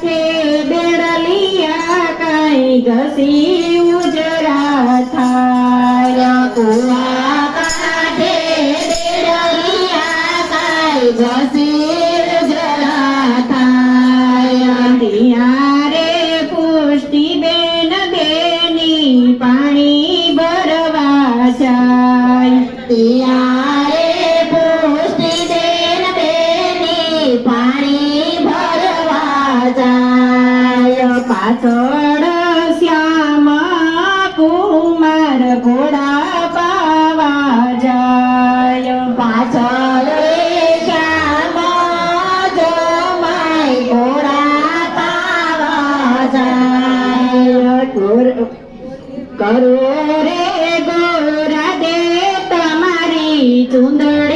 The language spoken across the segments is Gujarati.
છે બેડલિયા કાંઈ ઘસી ઉજરા થાય કુવા કાંઠે બેડલિયા કાંઈ ઘસી પાણી ભરવા જાય. તિયારે પાછળ શ્યામ કુમાર ઘોડા પાવા જાય પાછળ શ્યામ જમાઈ ઘોડા પાવા જાય. કરો રે ગોરા દે તમારી ચુંદડીયું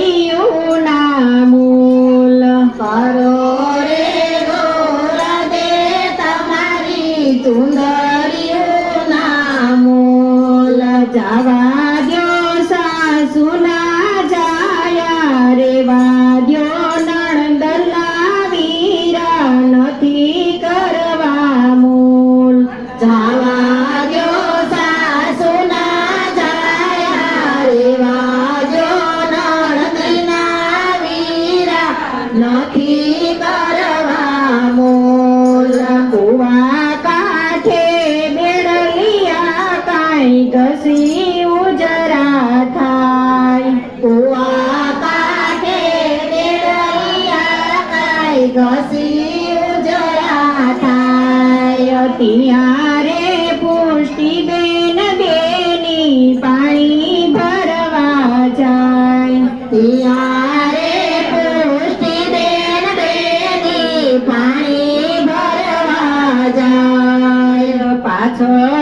તમારી ચુંદડીઓના મૂલ. જવા દ્યો સાસુના જાયા રે વાદ્યો નણંદલા વીરા નથી કરવા મૂલ જાવા દ્યો સાસુના જાયા રેવા દ્યો નણંદના વીરા નથી કરવા કાંઈ ઘસી ઉજરા થાય કુવા કાંઠે ઘસી થાય. ત્યારે પુષ્ટિ બેન બેની પાણી ભરવા જાય ત્યારે પુષ્ટિ બેન બેની પાણી ભરવા જાય. પાછળ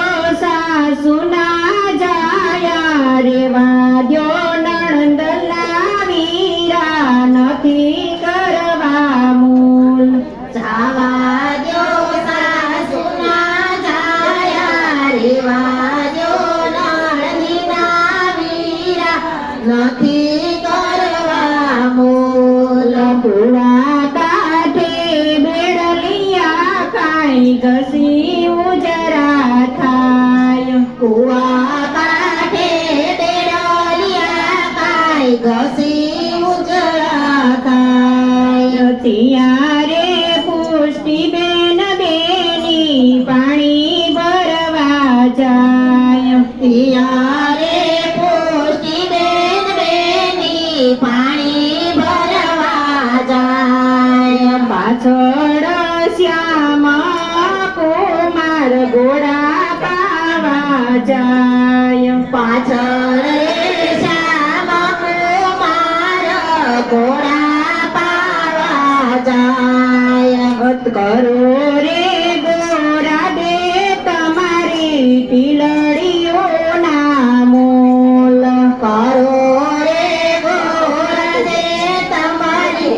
કુવા કાંઠે બેડલિયા કાંઈ ઘસી ઉજળા થાય. ત્યારે પુષ્ટિ બેન બેની પાણી ભરવા જાય તિયારે પુષ્ટિ બેન બેની પાણી ભરવા જાય. પાછળ શ્યામ જાય પાછળ શ્યામ કુમાર, ઘોડા પાવા જાય. કરો રે ગોરા દે તમારી ટીલડીઓના મૂલ કરો રે ગોરા દે તમારી